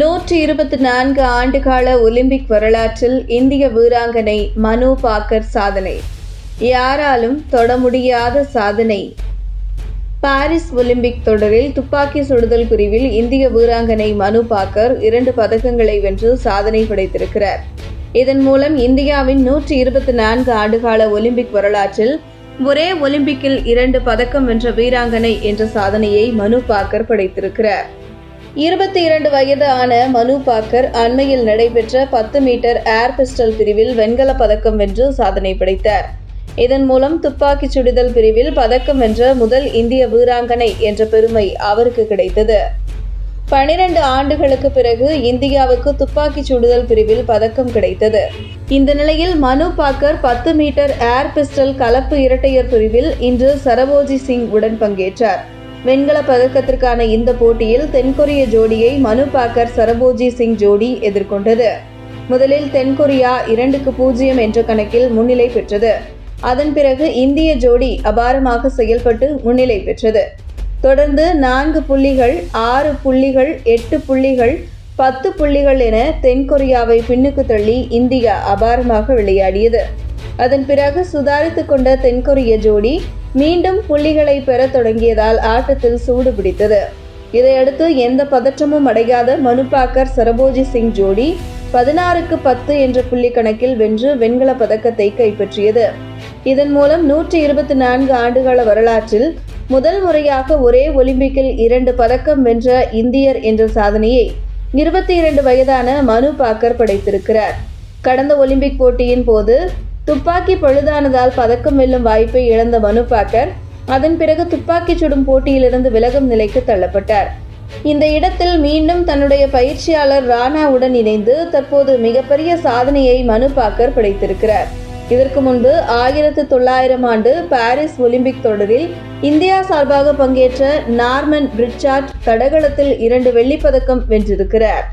நூற்றி இருபத்தி நான்கு ஆண்டுகால ஒலிம்பிக் வரலாற்றில் இந்திய வீராங்கனை மனு பாக்கர் சாதனை. யாராலும் தொட முடியாத சாதனை. பாரிஸ் ஒலிம்பிக் தொடரில் துப்பாக்கி சுடுதல் பிரிவில் இந்திய வீராங்கனை மனு பாக்கர் இரண்டு பதக்கங்களை வென்று சாதனை படைத்திருக்கிறார். இதன் மூலம் இந்தியாவின் நூற்றி இருபத்தி நான்கு ஆண்டுகால ஒலிம்பிக் வரலாற்றில் ஒரே ஒலிம்பிக்கில் இரண்டு பதக்கம் வென்ற வீராங்கனை என்ற சாதனையை மனு பாக்கர் படைத்திருக்கிறார். இருபத்தி இரண்டு வயது ஆன மனு பாக்கர் அண்மையில் நடைபெற்ற பத்து மீட்டர் ஏர் பிஸ்டல் பிரிவில் வெண்கலப் பதக்கம் வென்று சாதனை படைத்தார். இதன் மூலம் துப்பாக்கி சுடுதல் பிரிவில் பதக்கம் வென்ற முதல் இந்திய வீராங்கனை என்ற பெருமை அவருக்கு கிடைத்தது. பனிரெண்டு ஆண்டுகளுக்கு பிறகு இந்தியாவுக்கு துப்பாக்கி சுடுதல் பிரிவில் பதக்கம் கிடைத்தது. இந்த நிலையில் மனு பாக்கர் பத்து மீட்டர் ஏர் பிஸ்டல் கலப்பு இரட்டையர் பிரிவில் இன்று சரபோஜி சிங் உடன் பங்கேற்றார். வெண்கல பதக்கத்திற்கான இந்த போட்டியில் தென்கொரிய ஜோடியை மனு பாக்கர் சரபோஜி சிங் ஜோடி எதிர்கொண்டது. முதலில் தென்கொரியா இரண்டுக்கு பூஜ்ஜியம் என்ற கணக்கில் முன்னிலை பெற்றது. அதன் பிறகு இந்திய ஜோடி அபாரமாக செயல்பட்டு முன்னிலை பெற்றது. தொடர்ந்து நான்கு புள்ளிகள் ஆறு புள்ளிகள் எட்டு புள்ளிகள் பத்து புள்ளிகள் என தென்கொரியாவை பின்னுக்கு தள்ளி இந்தியா அபாரமாக விளையாடியது. அதன் பிறகு சுதாரித்துக் கொண்ட தென்கொரிய ஜோடி மீண்டும் புள்ளிகளை பெறத் தொடங்கியதால் ஆட்டத்தில் சூடு பிடித்தது. இதையடுத்து எந்த பதற்றமும் அடையாத மனுபாக்கர் சரபோஜி சிங் ஜோடி பதினாறுக்கு பத்து என்ற புள்ளி கணக்கில் வென்று வெண்கல பதக்கத்தை கைப்பற்றியது. இதன் மூலம் நூற்றி இருபத்தி நான்கு ஆண்டுகால வரலாற்றில் முதல் முறையாக ஒரே ஒலிம்பிக்கில் இரண்டு பதக்கம் வென்ற இந்தியர் என்ற சாதனையை இருபத்தி இரண்டு வயதான மனு பாக்கர் படைத்திருக்கிறார். கடந்த ஒலிம்பிக் போட்டியின் போது துப்பாக்கி பழுதானதால் பதக்கம் வெல்லும் வாய்ப்பை இழந்த மனு பாக்கர் அதன் பிறகு துப்பாக்கி சுடும் போட்டியிலிருந்து விலகும் நிலைக்கு தள்ளப்பட்டார். இந்த இடத்தில் மீண்டும் தன்னுடைய பயிற்சியாளர் ராணாவுடன் இணைந்து தற்போது மிகப்பெரிய சாதனையை மனு பாக்கர் படைத்திருக்கிறார். இதற்கு முன்பு ஆயிரத்து தொள்ளாயிரம் ஆண்டு பாரிஸ் ஒலிம்பிக் தொடரில் இந்தியா சார்பாக பங்கேற்ற நார்மன் பிரிட்சார்ட் தடகளத்தில் இரண்டு வெள்ளிப்பதக்கம் வென்றிருக்கிறார்.